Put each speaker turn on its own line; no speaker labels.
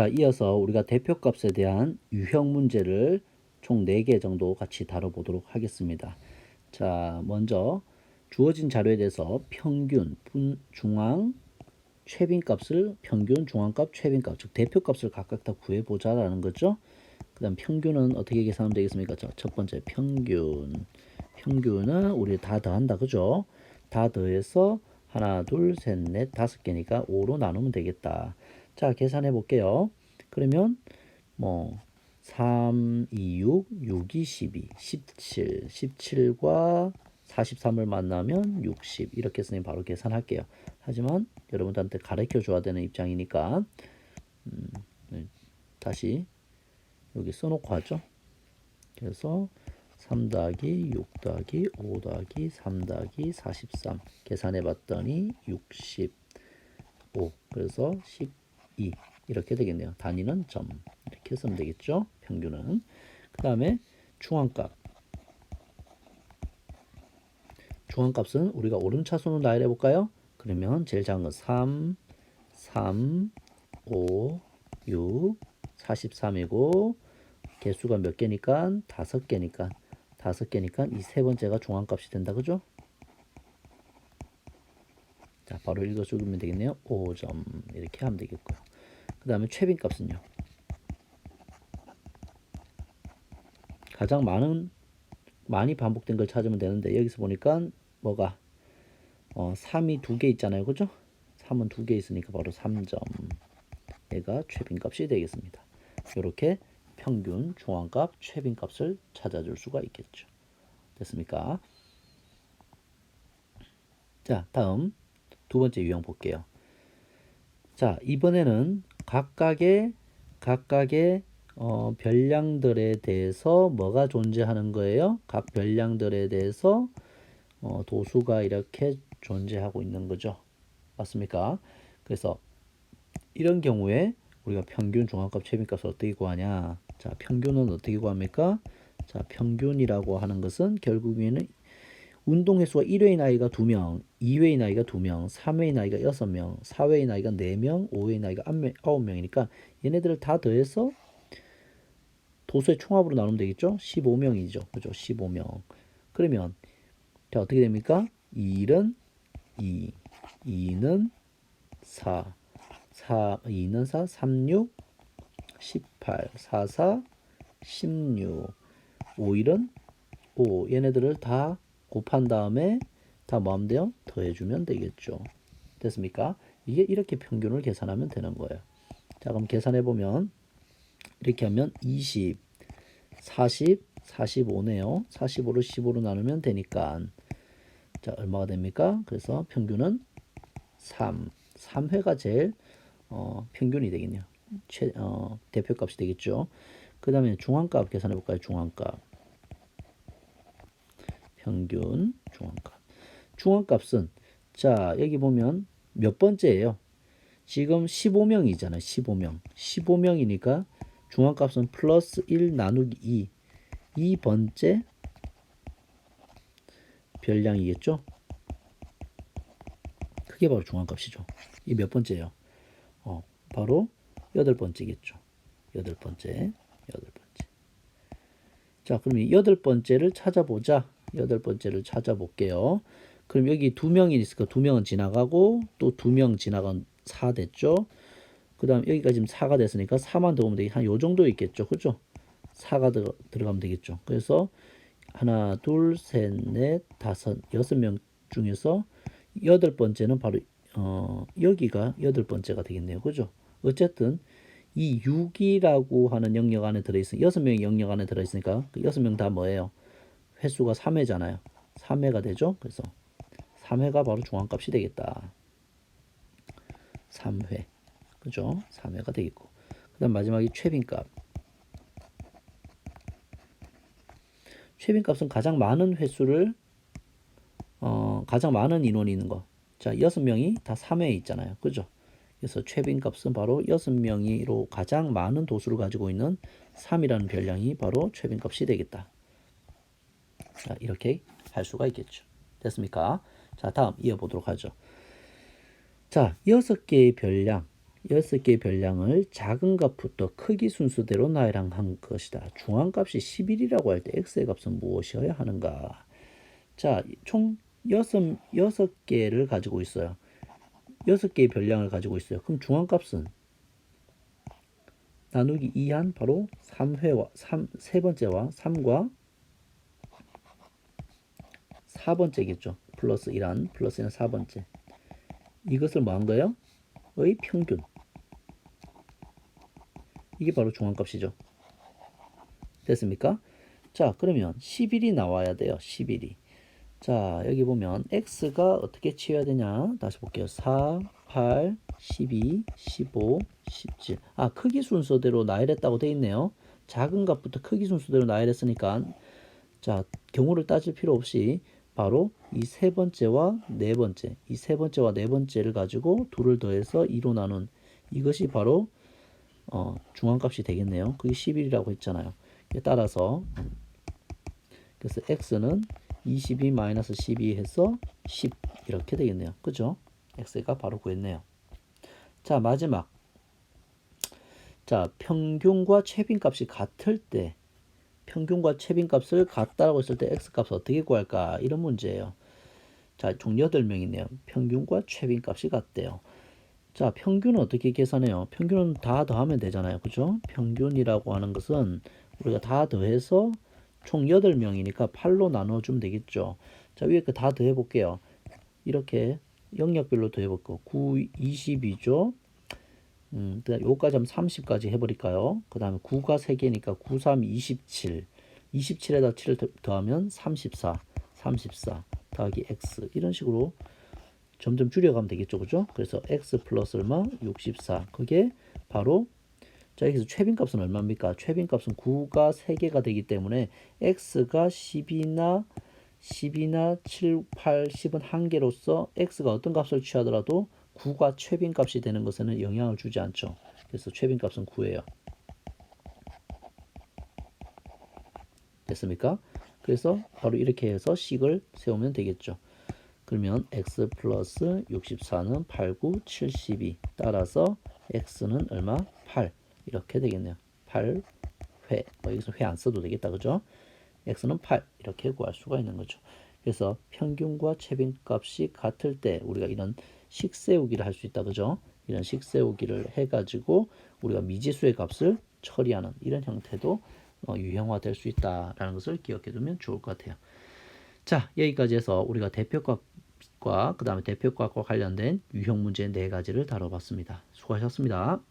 자, 이어서 우리가 대표값에 대한 유형 문제를 총 4개 정도 같이 다뤄보도록 하겠습니다. 자, 먼저 주어진 자료에 대해서 평균, 분, 중앙, 최빈값을 평균, 중앙값, 최빈값, 즉 대표값을 각각 다 구해보자라는 거죠. 그 다음 평균은 어떻게 계산하면 되겠습니까? 자, 첫 번째 평균. 평균은 우리 다 더한다. 그죠? 다 더해서 하나, 둘, 셋, 넷, 다섯 개니까 5로 나누면 되겠다. 자, 계산해 볼게요. 그러면 뭐 3, 2, 6, 6, 2, 12, 17, 17과 43을 만나면 60 이렇게 선생님 바로 계산할게요. 하지만 여러분들한테 가르쳐 줘야 되는 입장이니까 음, 네, 다시 여기 써놓고 하죠. 그래서 3 더하기 6 더하기 5 더하기 3 더하기 43 계산해 봤더니 65 그래서 12 이렇게 되겠네요. 단위는 점 이렇게 쓰면 되겠죠. 평균은 그 다음에 중앙값 중앙값은 우리가 오름차순으로 나열해 볼까요? 그러면 제일 작은 건 3, 3, 5, 6, 43이고 개수가 몇 개니까 다섯 개니까 다섯 개니까 이 세 번째가 중앙값이 된다 그죠? 자 바로 읽어주면 되겠네요. 5점 이렇게 하면 되겠고요. 그 다음에 최빈 값은요. 가장 많은 많이 반복된 걸 찾으면 되는데 여기서 보니까 뭐가 어, 3이 두 개 있잖아요. 그죠? 3은 두 개 있으니까 바로 3점. 얘가 최빈값이 되겠습니다. 이렇게 평균, 중앙값, 최빈값을 찾아줄 수가 있겠죠. 됐습니까? 자, 다음 두 번째 유형 볼게요. 자, 이번에는 각각의 각각의 어, 별량들에 대해서 뭐가 존재하는 거예요? 각 별량들에 대해서 어, 도수가 이렇게 존재하고 있는 거죠. 맞습니까? 그래서 이런 경우에 우리가 평균, 중앙값, 최빈값을 어떻게 구하냐? 자, 평균은 어떻게 구합니까? 자, 평균이라고 하는 것은 결국에는 운동 횟수가 1회의 나이가 2명, 2회의 나이가 2명, 3회의 나이가 6명, 4회의 나이가 4명, 5회의 나이가 9명이니까 얘네들을 다 더해서 도수의 총합으로 나누면 되겠죠? 15명이죠. 그죠? 15명. 그러면 자, 어떻게 됩니까? 1은 2, 2는 4, 4, 2는 4, 3, 6, 18, 4, 4, 16, 5, 1은 5. 얘네들을 다 곱한 다음에 다 돼요? 더해주면 되겠죠. 됐습니까? 이게 이렇게 평균을 계산하면 되는 거예요. 자, 그럼 계산해 보면 이렇게 하면 20, 40, 45네요. 45를 15로 나누면 되니까 자, 얼마가 됩니까? 그래서 평균은 3. 3회가 제일 어, 평균이 되겠네요. 최, 어, 대표값이 되겠죠. 그 다음에 중앙값 계산해 볼까요? 중앙값. 평균 중앙값. 중앙값은 자, 여기 보면 몇 번째예요? 지금 15명이잖아요. 15명. 15명이니까 중앙값은 플러스 1 나누기 2. 2번째 별량이겠죠? 그게 바로 중앙값이죠. 이 몇 번째예요? 어, 바로 여덟 번째겠죠. 여덟 번째, 여덟 번째. 자, 그럼 이 여덟 번째를 찾아보자. 여덟 번째를 찾아볼게요. 그럼 여기 두 명이 있을까? 두 명은 지나가고 또 두 명 지나간 4 됐죠. 그 다음 여기까지 지금 4가 됐으니까 4만 더 오면 되겠 한요 정도 있겠죠. 그죠? 4가 들어, 들어가면 되겠죠. 그래서 하나, 둘, 셋, 넷, 다섯, 여섯 명 중에서 여덟 번째는 바로 어, 여기가 여덟 번째가 되겠네요. 그죠? 어쨌든 이 6이라고 하는 영역 안에 들어있으니 여섯 명이 영역 안에 들어있으니까 그 여섯 명 다 뭐예요? 횟수가 3회잖아요. 3회가 되죠? 그래서 3회가 바로 중앙값이 되겠다. 3회. 그죠? 3회가 되겠고. 그 다음 마지막이 최빈값. 최빈값은 가장 많은 횟수를 어, 가장 많은 인원이 있는 거. 자, 여섯 명이 다 3회에 있잖아요. 그죠? 그래서 최빈값은 바로 여섯 명이로 가장 많은 도수를 가지고 있는 3이라는 별량이 바로 최빈값이 되겠다. 자, 이렇게 할 수가 있겠죠. 됐습니까? 자, 다음 이어보도록 하죠. 자, 여섯 개의 별량. 여섯 개의 별량을 작은 값부터 크기 순서대로 나열한 것이다. 중앙값이 11이라고 할 때 x의 값은 무엇이어야 하는가? 자, 총 여섯, 여섯 개를 가지고 있어요. 여섯 개의 별량을 가지고 있어요. 그럼 중앙값은 나누기 2한 바로 3회와 3, 세 번째와 3과 4번째겠죠. 플러스 1한 플러스 1한 4번째. 이것을 뭐한 거예요? 의 평균. 이게 바로 중앙값이죠. 됐습니까? 자, 그러면 11이 나와야 돼요. 11이. 자, 여기 보면 x가 어떻게 치워야 되냐? 다시 볼게요. 4, 8, 12, 15, 17. 아, 크기 순서대로 나열했다고 돼 있네요. 작은 값부터 크기 순서대로 나열했으니까 자, 경우를 따질 필요 없이 바로 이 세 번째와 네 번째, 이 세 번째와 네 번째를 가지고 둘을 더해서 2로 나눈 이것이 바로 어, 중앙값이 되겠네요. 그게 11이라고 했잖아요. 따라서 그래서 x는 22 마이너스 12 해서 10 이렇게 되겠네요. 그죠? x가 바로 구했네요. 자, 마지막. 자, 평균과 최빈값이 같을 때 평균과 최빈값을 같다고 했을 때 x값을 어떻게 구할까? 이런 문제예요. 자, 총 8명이네요. 평균과 최빈값이 같대요. 자, 평균은 어떻게 계산해요? 평균은 다 더하면 되잖아요. 그죠? 평균이라고 하는 것은 우리가 다 더해서 총 8명이니까 8로 나눠주면 되겠죠. 자, 위에 거 다 더해 볼게요. 이렇게 영역별로 더해 볼게요. 9, 22죠. 음, 요까지 하면 30까지 해버릴까요? 그 다음에 9가 3개니까 9, 3, 27. 27에다 7을 더하면 34. 34 더하기 x. 이런 식으로 점점 줄여가면 되겠죠. 그죠? 그래서 x 플러스 얼마? 64. 그게 바로 자, 여기서 최빈값은 얼마입니까? 최빈값은 9가 3개가 되기 때문에 x가 10이나 10이나 7, 8, 10은 한 개로서 x가 어떤 값을 취하더라도 9가 최빈값이 되는 것에는 영향을 주지 않죠. 그래서 최빈값은 9예요. 됐습니까? 그래서 바로 이렇게 해서 식을 세우면 되겠죠. 그러면 x 플러스 64는 8, 9, 72 따라서 x는 얼마? 8 이렇게 되겠네요. 8 회 뭐 여기서 회 안 써도 되겠다 그죠? x는 8 이렇게 구할 수가 있는 거죠. 그래서 평균과 최빈값이 같을 때 우리가 이런 식 세우기를 할 수 있다 그죠? 이런 식 세우기를 해가지고 우리가 미지수의 값을 처리하는 이런 형태도 어, 유형화될 수 있다라는 것을 기억해 두면 좋을 것 같아요. 자 여기까지 해서 우리가 대표값과 그 다음에 대표값과 관련된 유형 문제 네 가지를 다뤄봤습니다. 수고하셨습니다.